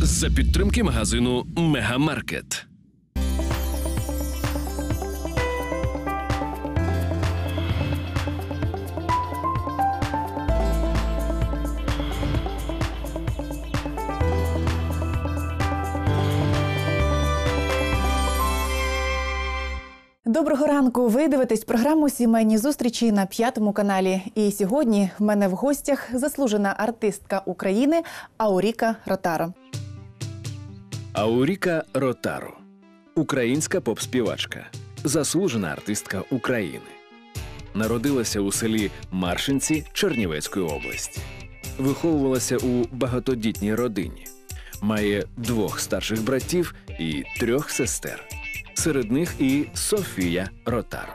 за підтримки магазину Мегамаркет. Доброго ранку. Ви дивитесь програму Сімейні зустрічі на п'ятому каналі. І сьогодні в мене в гостях заслужена артистка України Ауріка Ротаро. Ауріка Ротаро, українська поп-співачка, заслужена артистка України. Народилася у селі Маршинці Чернівецької області. Виховувалася у багатодітній родині. Має двох старших братів і трьох сестер. Серед них і Софія Ротаро.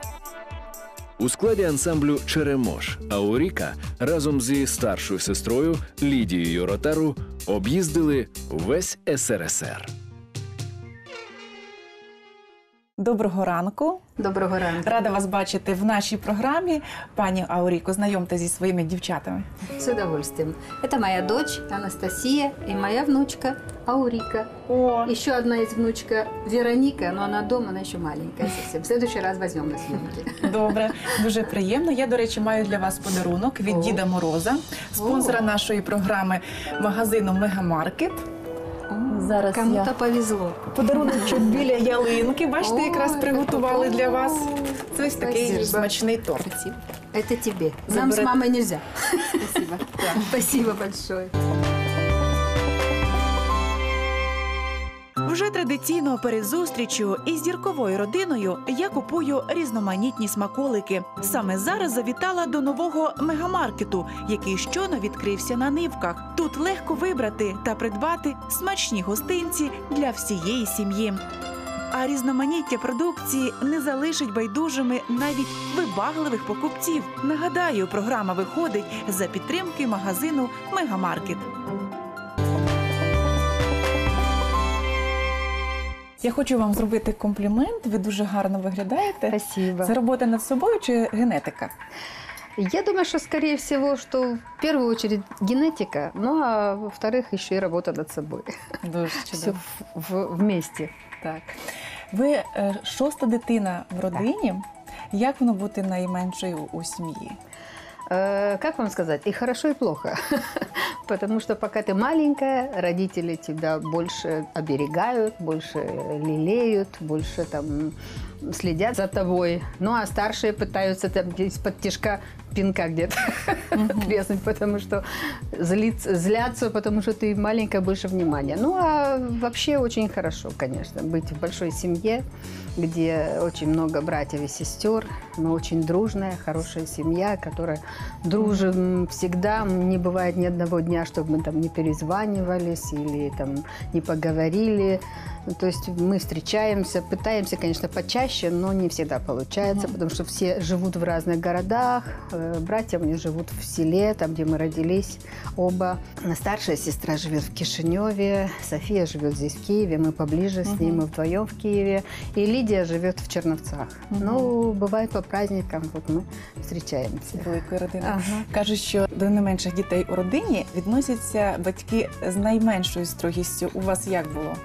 У складі ансамблю Черемош Ауріка разом зі старшою сестрою Лідією Ротару об'їздили весь СРСР. Доброго ранку. Доброго ранку. Рада вас бачити в нашій програмі. Пані Ауріко, знайомте зі своїми дівчатами. С удовольствием. Это моя дочь Анастасия и моя внучка Аурика. О, Еще одна есть внучка Вероника, но она дома, она еще маленькая совсем. В следующий раз возьмем на съемки. добре, дуже приємно. Я, до речі, маю для вас подарунок від О. Діда Мороза, спонсора О. нашої програми магазину Мегамаркет. Зараз Кому-то я повезло. подарунок біля ялинки. Бачите, якраз як приготували добре. для вас. Це ось такий смачний торт. Спасибо. Это тебе. Нам с мамой нельзя. Спасибо. Спасибо большое. Вже традиційно перед зустрічю із зірковою родиною я купую різноманітні смаколики. Саме зараз завітала до нового мегамаркету, який щойно відкрився на нивках. Тут легко вибрати та придбати смачні гостинці для всієї сім'ї. А різноманіття продукції не залишить байдужими навіть вибагливих покупців. Нагадаю, програма виходить за підтримки магазину Мегамаркет. Я хочу вам зробити комплімент. Ви дуже гарно виглядаєте. Спасибо. Це робота над собою чи генетика? Я думаю, что, скорее всего, что в первую очередь генетика, ну а во-вторых, еще и работа над собой. Дуже Все в, в- вместе. Так. Ви е, шоста дитина в родині. Як воно бути найменшою у сім'ї? Э, Как вам сказать, и хорошо, и плохо. Потому что пока ты маленькая, родители тебя больше оберегают, больше лелеют, больше там следят за тобой. Ну, а старшие пытаются там из-под тяжка пинка где-то треснуть, потому что злиться, злятся, потому что ты маленькая, больше внимания. Ну, а вообще очень хорошо, конечно, быть в большой семье, где очень много братьев и сестер. Мы очень дружная, хорошая семья, которая дружим всегда. Не бывает ни одного дня, чтобы мы там не перезванивались или там не поговорили. Ну, То есть мы встречаемся, пытаемся, конечно, почаще, но не всегда получается, потому что все живут в разных городах. Э, Братья у меня живут в селе, там, где мы родились оба. Старшая сестра живет в Кишиневе, София живет здесь, в Киеве, мы поближе с ней, мы вдвоем в Киеве. И Лидия живет в Черновцах. Ну, бывает по праздникам, вот мы встречаемся. Великої родини. Ага. Кажуть, що до найменших дітей у родині відносяться батьки з найменшою строгістю. У вас як було?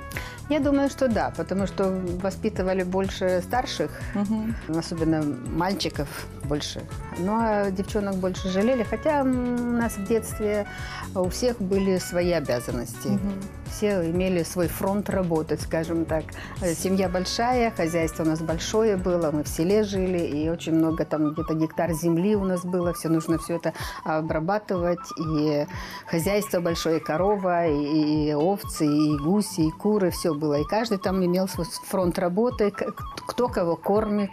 Я думаю, что да, потому что воспитывали больше старших, Угу. особенно мальчиков больше. Ну, а девчонок больше жалели. Хотя у нас в детстве у всех были свои обязанности. Все имели свой фронт работать, скажем так. Семья большая, хозяйство у нас большое было, мы в селе жили, и очень много там где-то гектар земли у нас было, все нужно все это обрабатывать, и хозяйство большое, и корова, и, и овцы, и гуси, и куры, все было. И каждый там имел свой фронт работы, кто кого кормит,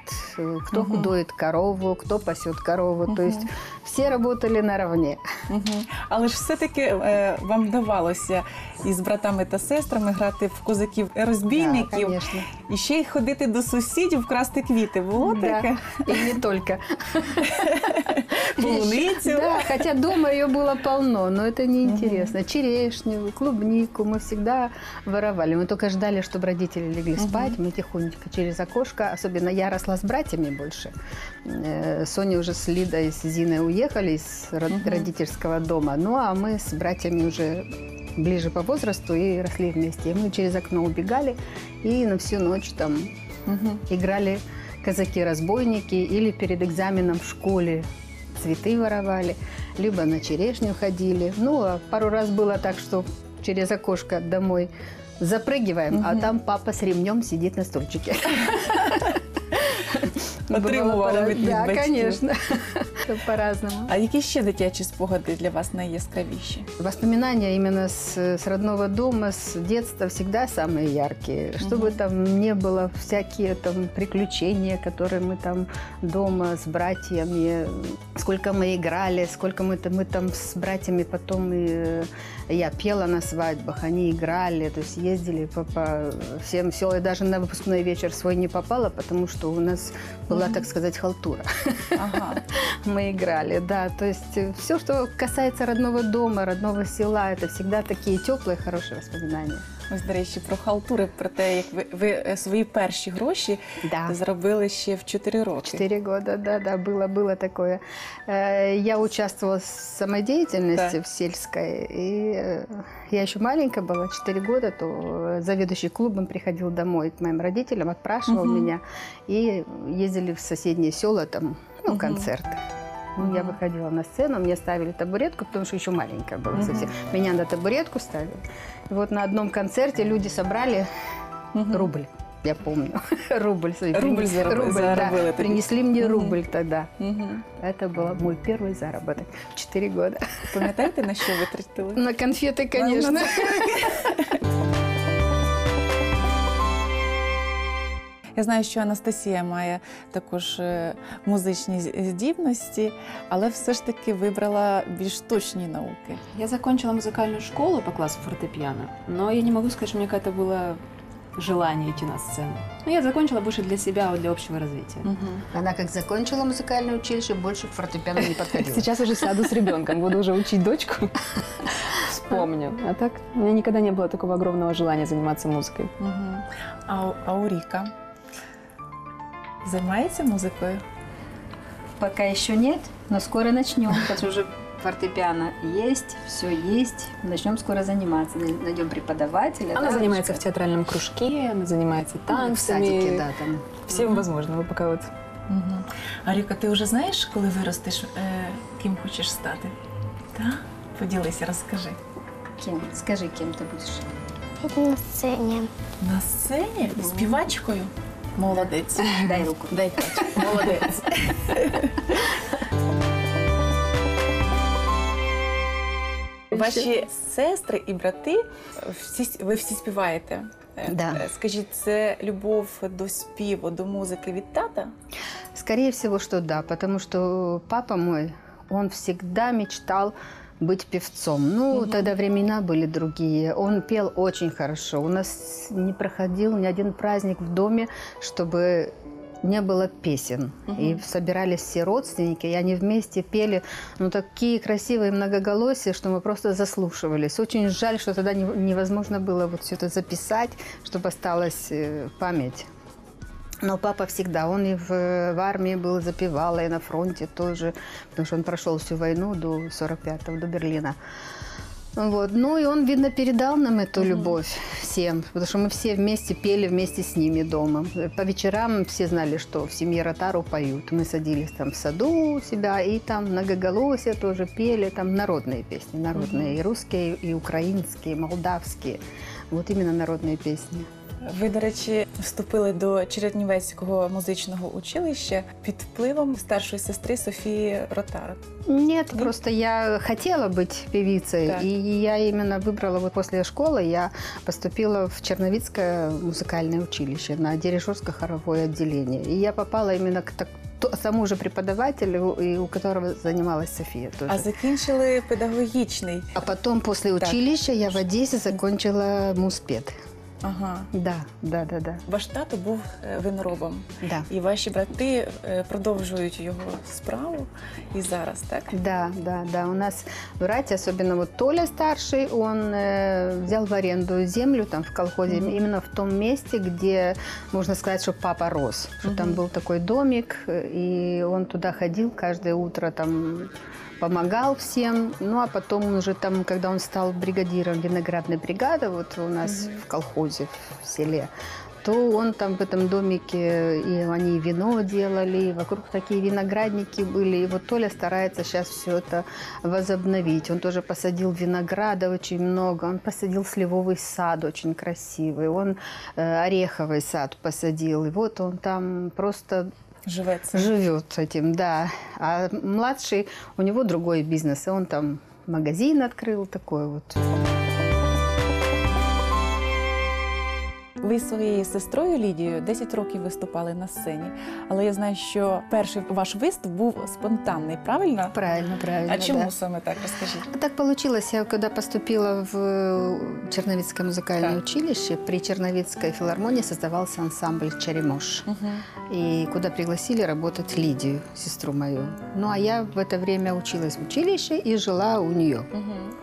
кто Мгм. доит корову, кто пасет корову. То есть все работали наравне. Угу. Але ж все-таки е, вам вдавалося із братами та сестрами грати в козаків Да, розбійників конечно. і ще й ходити до сусідів, красти квіти. Було Да. таке? И не только. Полуницю. Да, хотя дома ее было полно, но это неинтересно. Черешню, клубнику мы всегда воровали. Мы только ждали, чтобы родители легли спать. Мы тихонечко через окошко, особенно я росла с братьями больше. Э, Соня уже с Лидой, с Зиной уехали из родительского дома. Ну, а мы с братьями уже ближе по возрасту и росли вместе. И мы через окно убегали и на всю ночь там играли казаки-разбойники или перед экзаменом в школе цветы воровали, либо на черешню ходили. Ну, а пару раз было так, что через окошко домой запрыгиваем, а Мгм. там папа с ремнем сидит на стульчике. Отримувала Бывало від- від Да, батьків. конечно. По-разному. А які ще дитячі спогади для вас найяскравіші? Воспоминания именно с, с родного дома, с детства всегда самые яркие. Чтобы Мгм. там не было всякие там приключения, которые мы там дома с братьями, сколько мы играли, сколько мы там, мы там с братьями потом и э, я пела на свадьбах, они играли, то есть ездили по, по всем селам. Я даже на выпускной вечер свой не попала, потому что у нас была, так сказать, халтура. Ага. Мы играли, да. То есть все, что касается родного дома, родного села, это всегда такие теплые, хорошие воспоминания. Ось, до речі, про халтури, про те, як ви, ви е, свої перші гроші Да. заробили ще в 4 роки. Четыре года, да, да, было, было такое. Э, Я участвовала в самодеятельности Так. в сельской, и э, я еще маленькая была, 4 года, то э, заведующий клубом приходил домой к моим родителям, отпрашивал Мгм. меня, и ездили в соседние села, там, ну, Мгм. концерты. Ну, Я выходила на сцену, мне ставили табуретку, потому что еще маленькая была совсем. Меня на табуретку ставили. И вот на одном концерте люди собрали рубль. Я помню. Рубль. Рубль зараб- рубль, да. заработали тобі. Принесли мне рубль тогда. Мгм. Это был мой первый заработок. Четыре года. Пам'ятаєте, на що витратили? На конфеты, конечно. Я знаю, що Анастасія має також е, музичні з- здібності, але все ж таки вибрала більш точні науки. Я закончила музыкальную школу по классу фортепиано, но я не могу сказать, что у меня какое-то было желание идти на сцену. Но я закончила больше для себя, а для общего развития. Она как закончила музыкальное училище, больше к фортепиано не подходила. Сейчас уже сяду с ребенком, буду уже учить дочку. Вспомню. А так, у меня никогда не было такого огромного желания заниматься музыкой. Мгм. А, у- а Уріка займається музикою? Пока еще нет, но скоро начнем, потому что уже фортепиано есть, все есть. Начнем скоро заниматься, найдем преподавателя. Она да, занимается в Ручка? театральном кружке, она занимается Ну, в танцами. садике, да, там. Всем возможным. Мы пока вот Угу. А Ріка, ти вже знаєш, коли виростеш, е, ким хочеш стати? Так? Поділися, розкажи. Кем? Скажи, кем ты будешь? На сцені. На сцені співачкою? Молодець. Дай руку. Дай п'ять. Молодець. Ваші сестри і брати, всі, ви всі співаєте. Е, Да. е, Скажіть, це любов до співу, до музики від тата? Скорее всего, что да, потому что папа мой, он всегда мечтал быть певцом. Ну, Мгм. тогда времена были другие. Он пел очень хорошо. У нас не проходил ни один праздник в доме, чтобы не было песен. Мгм. И собирались все родственники, и они вместе пели, ну, такие красивые многоголосия, что мы просто заслушивались. Очень жаль, что тогда не- невозможно было вот все это записать, чтобы осталась э, память. Но папа всегда, он и в, в армии был, запевал, и на фронте тоже, потому что он прошел всю войну до 45-го, до Берлина. Вот. Ну и он, видно, передал нам эту любовь всем, потому что мы все вместе пели вместе с ними дома. По вечерам все знали, что в семье Ротару поют. Мы садились там в саду у себя, и там многоголосие тоже пели, там народные песни, народные, и русские, и украинские, и молдавские. Вот именно народные песни. Ви, до речі, вступили до Чернівецького музичного училища під впливом старшої сестри Софії Ротаро. Нет, Нет? просто я хотела быть певицей, Так. и я именно выбрала вот после школы, я поступила в Черновицкое музыкальное училище на дирижерско-хоровое отделение. И я попала именно к так, то- тому же преподавателю, и у которого занималась София тоже. А закінчили педагогічний. А потом после Так. училища я в Одессе закончила муспед. Ага. Да, да, да, да. Ваш тато був е, виноробом, Да. і ваші брати е, продовжують його справу і зараз, так? Да, да, да. У нас братья, особенно вот Толя старший, он э, взял в аренду землю там в колхозе, Мгм. именно в том месте, где, можно сказать, что папа рос. Что Там Мгм. был такой домик, э, и он туда ходил каждое утро, там помогал всем. Ну, а потом он уже там, когда он стал бригадиром виноградной бригады, вот у нас Мгм. в колхозе, в селе, то он там в этом домике, и они вино делали, и вокруг такие виноградники были. И вот Толя старается сейчас все это возобновить. Он тоже посадил винограда очень много, он посадил сливовый сад очень красивый, он э, ореховый сад посадил. И вот он там просто Живе це. живет этим, да. А младший, у него другой бизнес, и он там магазин открыл такой вот. Ви зі своєю сестрою Лідією 10 років виступали на сцені, але я знаю, що перший ваш виступ був спонтанний, правильно? Правильно, правильно. А чому да. саме так? Розкажіть. Так получилось, я когда поступила в э, Черновицкое музыкальное Так. училище, при Черновицкой филармонии создавался ансамбль «Черемош», Угу. и куда пригласили работать Лидию, сестру мою. Ну, а я в это время училась в училище и жила у нее. Угу.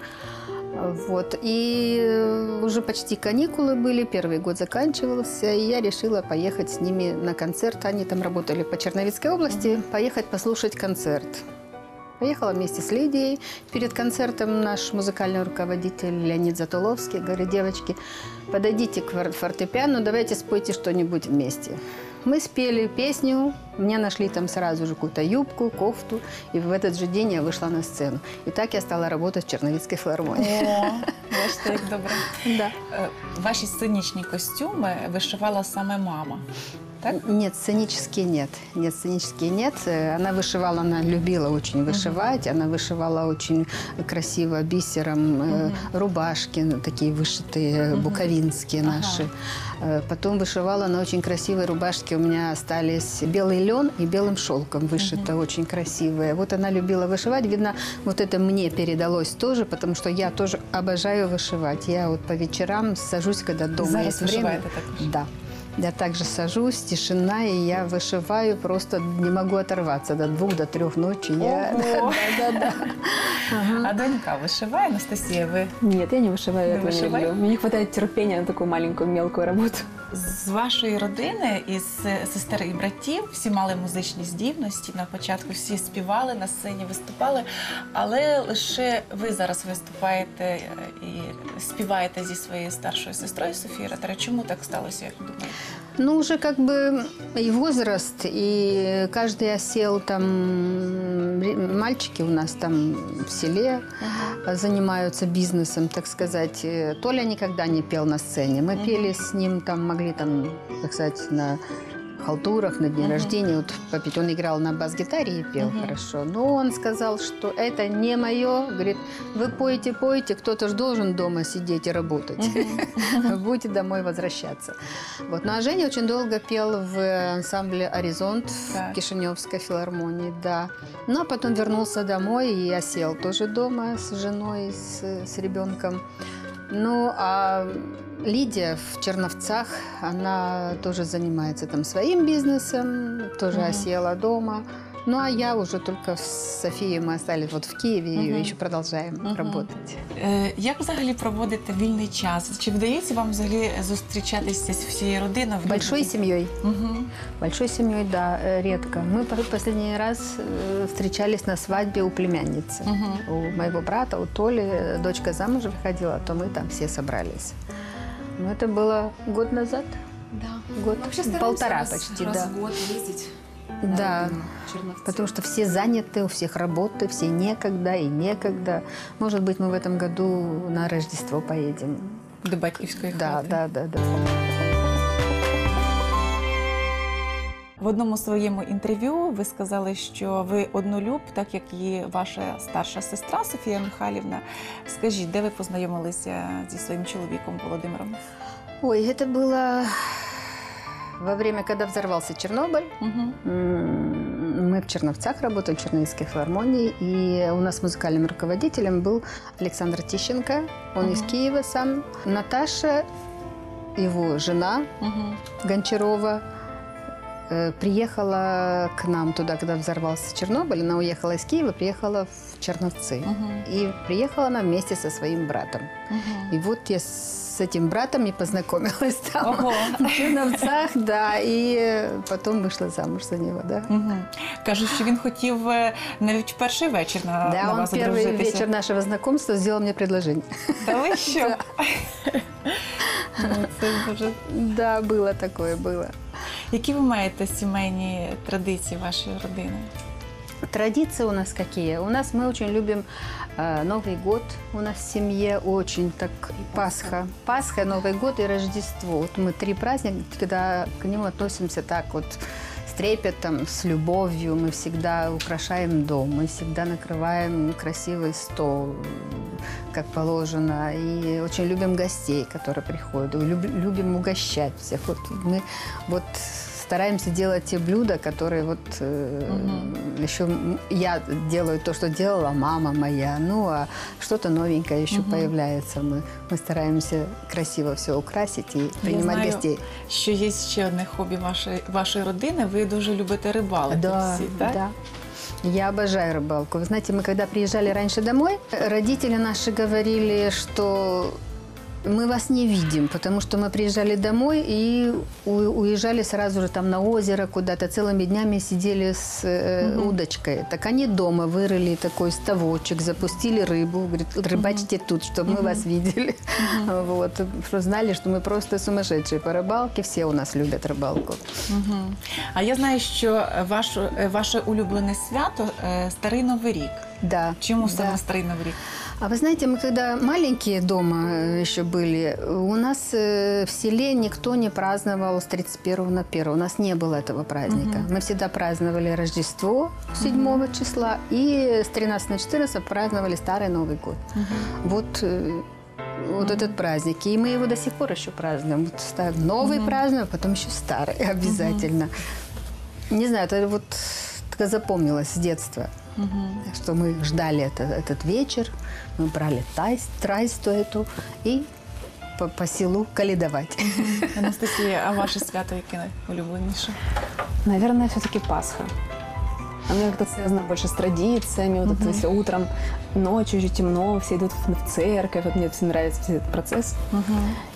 Вот. И э, уже почти каникулы были, первый год заканчивался, и я решила поехать с ними на концерт. Они там работали по Черновицкой области, поехать послушать концерт. Поехала вместе с Лидией. Перед концертом наш музыкальный руководитель Леонид Затуловский говорит, девочки, подойдите к фор- фортепиано, давайте спойте что-нибудь вместе. Мы спели песню, мне нашли там сразу же какую-то юбку, кофту, и в этот же день я вышла на сцену. И так я стала работать в Черновицкой филармонии. О, бачите, як добре. Да. Е, Ваші сценічні костюми вишивала саме мама. Так? Нет, сценические нет. Нет, сценические нет. Э, Она вышивала, она любила очень вышивать. Она вышивала очень красиво бисером э, рубашки, такие вышитые, Мгм. буковинские Ага. наши. Э, Потом вышивала на очень красивые рубашки. У меня остались белый лен и белым шелком вышито, очень красивые. Вот она любила вышивать. Видно, вот это мне передалось тоже, потому что я тоже обожаю вышивать. Я вот по вечерам сажусь, когда дома Зараз есть время. вишиваєте також. Да. Я также сажусь, тишина, и я вышиваю, просто не могу оторваться до двух, до трех ночи. Я... Ого. Да, да, да. А донька вишиває, Анастасія, ви Нет, я не вышиваю, Не этого не вышивай? люблю. Мне не хватает терпения на такую маленькую мелкую работу. З вашої родини, із сестер і братів, всі мали музичні здібності. На початку всі співали на сцені, виступали, але лише ви зараз виступаєте е, і співаєте зі своєю старшою сестрою Софією Ротаря. Чому так сталося, як думаєте? Ну, уже как бы и возраст, и каждый осел там, мальчики у нас там в селе э, занимаются бизнесом, так сказать. Э, Толя никогда не пел на сцене. Мы Мгм. пели с ним там, могли там, так сказать, на халтурах, на дне Мгм. рождения. Вот попеть. Он играл на бас-гитаре и пел Мгм. хорошо. Но он сказал, что это не мое. Говорит, вы поете, поете, кто-то же должен дома сидеть и работать. Будете домой возвращаться. Вот. Ну а Женя очень долго пел в ансамбле «Горизонт» в Кишиневской филармонии, да. Ну а потом вернулся домой и осел тоже дома с женой, с, с ребенком. Ну а Лидия в Черновцах, она тоже занимается там своим бизнесом, тоже Мгм. осела дома. Ну а я уже только с Софией мы остались вот в Киеве и Мгм. еще продолжаем Мгм. работать. Е, Як взагалі проводите вільний час? Чи вдається вам взагалі зустрічатися з всією родиною? Большой семьей. Угу. Большой семьей, да, э, редко. Мы по- последний раз э, встречались на свадьбе у племянницы. Угу. У моего брата, у Толи, э, дочка замуж выходила, то мы там все собрались. Ну, это было год назад. Да. Год, полтора почти, да. год ездить. Да, потому что все заняты, у всех работы, все некогда и некогда. Может быть, мы в этом году на Рождество поедем. До батьківської Да, хати. да, да, да. В одному своєму інтерв'ю ви сказали, що ви однолюб, так як і ваша старша сестра Софія Михайлівна. Скажіть, де ви познайомилися зі своїм чоловіком Володимиром? Ой, это было во время, когда взорвался Чернобыль. Угу. Мы в Черновцах работаем, в Черновицкой филармонии, и у нас музыкальным руководителем был Александр Тищенко, он из Мгм. Киева сам. Наташа его жена Мгм. Гончарова приехала к нам туда, когда взорвался Чернобыль. Она уехала из Киева, приехала в Черновцы. Мгм. И приехала она вместе со своим братом. Мгм. И вот я с этим братом и познакомилась там. Ого. В Черновцах, да, и э, потом вышла замуж за него, да. Мгм. Кажуть, що він хотів е, навіть в перший вечір на, Да, на он вас первый одружитися. вечер нашего знакомства сделал мне предложение. Та ви що? Ну, Це дуже... Да, было такое, было. Які ви маєте сімейні традиції вашої родини? Традиции у нас какие? У нас мы очень любим э, Новый год. У нас в семье очень так Пасха. Пасха, Новый год и Рождество. Вот мы три праздника, когда к ним относимся так вот с трепетом, с любовью. Мы всегда украшаем дом, мы всегда накрываем красивый стол, как положено. И очень любим гостей, которые приходят. Люб- любим угощать всех. Вот мы вот стараемся делать те блюда, которые вот э, еще м- я делаю то, что делала мама моя. Ну, а что-то новенькое еще появляется. Мы, мы стараемся красиво все украсить и принимать знаю. гостей. Що є ще одне хобі вашої, вашої родини. Ви дуже любите рибалити Да, всі, так? да. Я обожаю рыбалку. Вы знаете, мы когда приезжали раньше домой, родители наши говорили, что мы вас не видим, потому что мы приезжали домой и уезжали сразу же там на озеро куда-то, целыми днями сидели с э, удочкой. Так они дома вырыли такой ставочек, запустили рыбу, говорит, рыбачьте тут, чтобы мы вас видели. Вот, что знали, что мы просто сумасшедшие по рыбалке, все у нас любят рыбалку. Мгм. А я знаю, що ваш, е, ваше улюблене свято е, Старий Новий рік. Да. Чому да. саме Старий Новий рік? А вы знаете, мы когда маленькие дома э, еще были, у нас э, в селе никто не праздновал с 31 на 1. У нас не было этого праздника. Мы всегда праздновали Рождество 7 числа и с 13 на 14 праздновали Старый Новый год. Вот э, вот этот праздник. И мы его до сих пор еще празднуем. Вот ста- новый празднуем, а потом еще старый обязательно. Не знаю, это вот так запомнилось с детства. Так что мы ждали это- этот вечер, мы брали тайс, трайсту эту и по, по селу каледовать. Анастасія, а ваше свято яке улюбленіше? Наверное, все-таки Пасха. Она как-то связана больше с традициями. Вот это если утром, ночью уже темно, все идут в церковь. Вот мне все нравится весь этот процесс.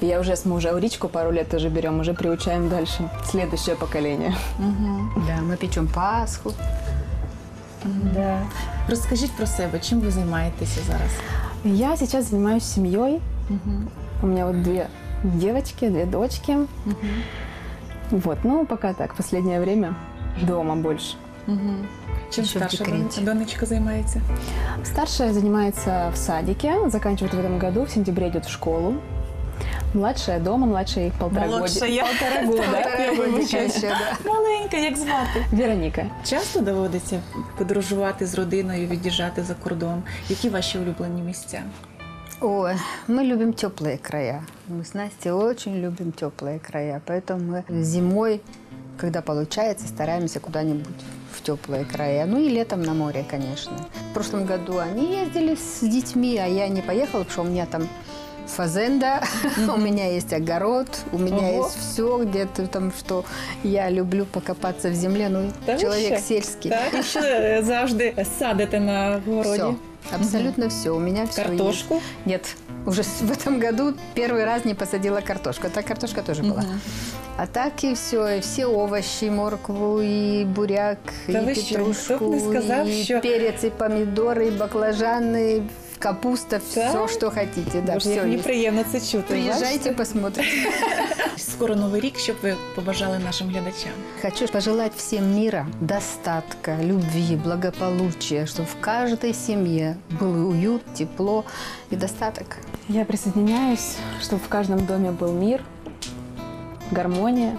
И я уже с мужа Ауричку пару лет тоже берем, уже приучаем дальше следующее поколение. Да, мы печем Пасху. Да. Розкажіть про себе, чим ви займаєтеся зараз? Я сейчас занимаюсь семьей. У меня вот две девочки, две дочки. Вот, ну пока так, последнее время дома больше. Чим Що в старша декреті. дон- донечка займається? Старшая занимается в садике, заканчивает в этом году, в сентябре идет в школу. Младшая дома, младшая ей полтора Молодша года. я. Полтора года. Полтора годика еще, да. Маленька, як звати? Вероника. Часто доводиться подорожувати з родиною, від'їжджати за кордон. Які ваші улюблені місця? Ой, мы любим теплые края. Мы с Настей очень любим теплые края. Поэтому мы зимой, когда получается, стараемся куда-нибудь в теплые края. Ну и летом на море, конечно. В прошлом году они ездили с детьми, а я не поехала, потому что у меня там фазенда, у меня есть огород, у меня Ого. есть все, где-то там, что я люблю покопаться в земле. Ну, Та человек що? сельский. Так, і що е, завжди садите на городі? Все, абсолютно все. У меня все Картошку? Нет, уже в этом году первый раз не посадила картошку. Так картошка тоже была. А так и все, и все овощи, моркву, и буряк, Да и петрушку, никто б не сказал, и что- перец, и помидоры, и баклажаны, капуста, все, Так? что хотите. Да, Боже, все як мені приємно це чути. Приезжайте, бачите? посмотрите. Скоро новий рік, щоб ви побажали нашим глядачам. Хочу пожелать всем мира, достатка, любви, благополучия, чтобы в каждой семье был уют, тепло и достаток. Я присоединяюсь, чтобы в каждом доме был мир, гармония,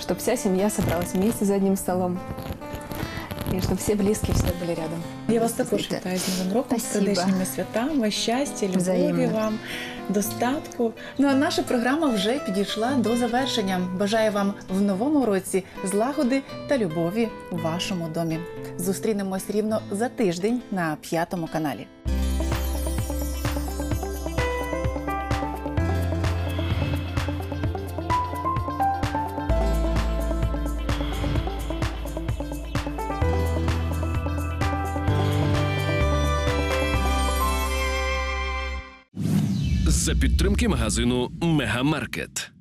чтобы вся семья собралась вместе за одним столом. И чтобы все близкие всегда были рядом. Я вас також вітаю з Новим роком, з сердечними святами, щастя, любові Взаємно. вам, достатку. Ну а наша програма вже підійшла до завершення. Бажаю вам в новому році злагоди та любові у вашому домі. Зустрінемось рівно за тиждень на п'ятому каналі. За підтримки магазину Мегамаркет.